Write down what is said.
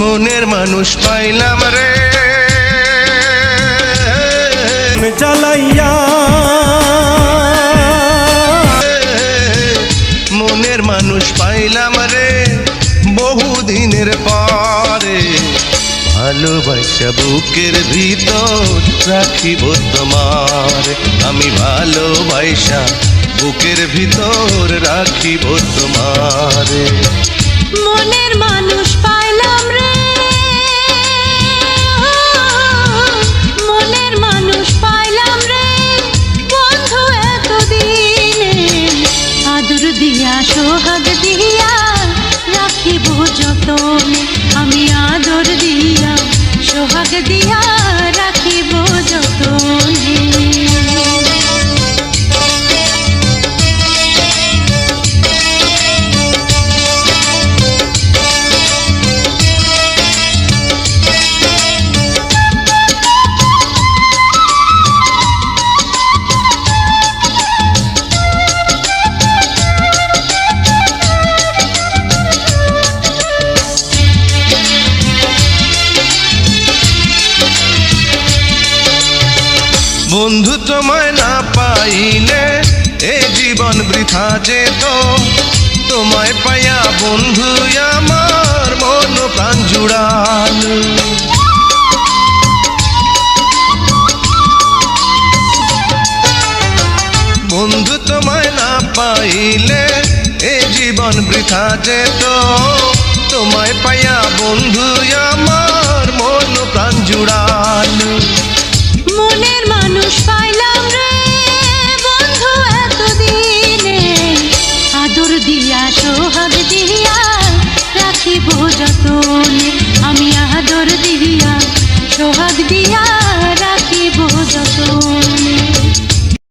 মনের মানুষ পাইলাম রে। চালাইয়া মনের মানুষ পাইলাম রে বহুদিনের পরে। ভালোবাসা বুকের ভিতর রাখিব তোমার। আমি ভালোবাসা বুকের ভিতর রাখিব তোমার। মনের সোহাগ দিয়া রাখিব যতনে আমি আদর দিয়া সোহাগ দিয়া বন্ধু তোমায় না পাইলে এ জীবন বৃথা যেত। তোমায় পাইয়া বন্ধু আমার মন প্রাণ জুড়াল। বন্ধু তোমায় না পাইলে এ জীবন বৃথা যেত। তোমায় পাইয়া বন্ধু আমার মন প্রাণ জুড়াল। দিয়া সোহাগ দিয়া রাখিব যতনে আমি আদর দিয়া সোহাগ দিয়া।